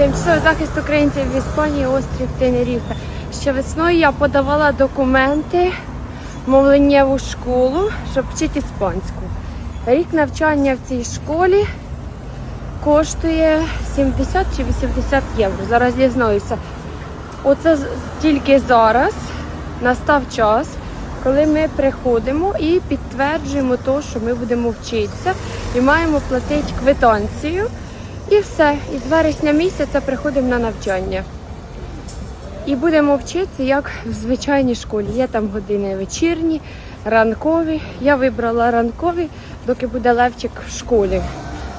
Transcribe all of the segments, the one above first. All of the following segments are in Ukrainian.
Тимчасовий захист українців в Іспанії, острів Тенеріфе. Ще весною я подавала документи в мовленнєву школу, щоб вчити іспанську. Рік навчання в цій школі коштує 70 чи 80 євро. Зараз дізнаюся. Оце тільки зараз настав час, коли ми приходимо і підтверджуємо те, що ми будемо вчитися і маємо платити квитанцію. І все. І з вересня місяця приходимо на навчання. І будемо вчитися як в звичайній школі. Є там години вечірні, ранкові. Я вибрала ранкові, доки буде Левчик в школі,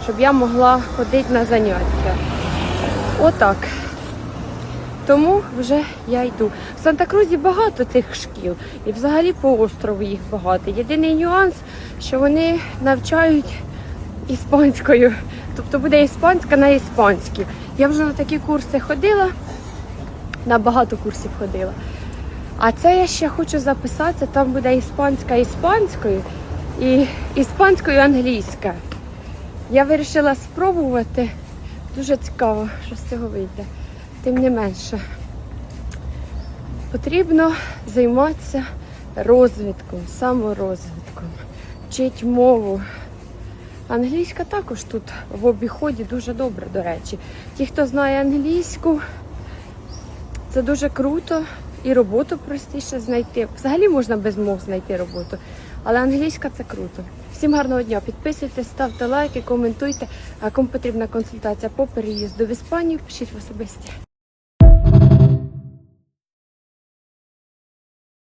щоб я могла ходити на заняття. Отак. Тому вже я йду. В Санта-Крузі багато цих шкіл, і взагалі по острову їх багато. Єдиний нюанс, що вони навчають іспанською. Тобто буде іспанська на іспанській. Я вже на такі курси ходила, на багато курсів ходила. А це я ще хочу записатися, там буде іспанська іспанською і іспанською англійська. Я вирішила спробувати. Дуже цікаво, що з цього вийде. Тим не менше, потрібно займатися розвитком, саморозвитком, вчити мову. Англійська також тут в обіході дуже добре, до речі. Ті, хто знає англійську, це дуже круто і роботу простіше знайти. Взагалі можна без мов знайти роботу, але англійська це круто. Всім гарного дня. Підписуйтесь, ставте лайки, коментуйте. А кому потрібна консультація по переїзду в Іспанію, пишіть в особисті.